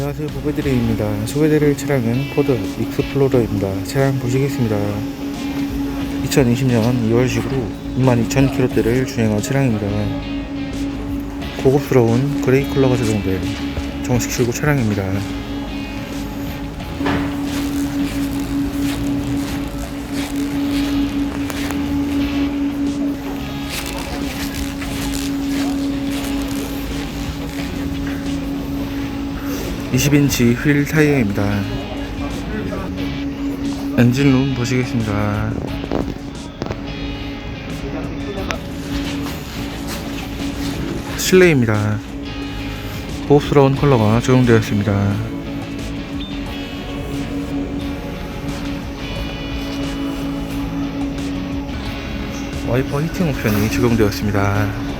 안녕하세요. 보배드레입니다. 소개드릴 차량은 포드 익스플로러입니다. 차량 보시겠습니다. 2020년 2월식으로 22,000km대를 주행한 차량입니다. 고급스러운 그레이 컬러가 적용된 정식 출고 차량입니다 (20인치) 휠 타이어입니다. 엔진룸 보시겠습니다. 실내입니다. 고급스러운 컬러가 적용되었습니다. 와이퍼 히팅 옵션이 적용되었습니다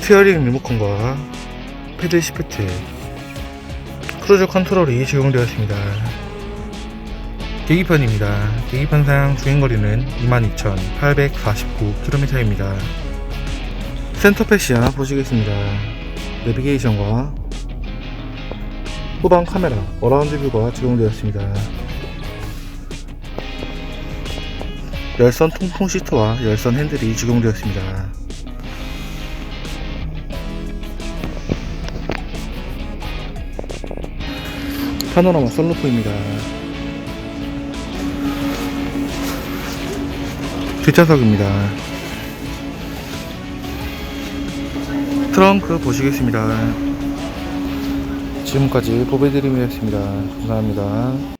스티어링 리모컨과 패들 시프트 크루즈 컨트롤이 적용되었습니다. 계기판입니다. 계기판상 주행거리는 22,849km입니다. 센터패시아 보시겠습니다. 내비게이션과 후방 카메라 어라운드 뷰가 적용되었습니다. 열선 통풍 시트와 열선 핸들이 적용되었습니다 파노라마 썬루프입니다. 뒷좌석입니다. 트렁크 보시겠습니다. 지금까지 보배드림이었습니다. 감사합니다.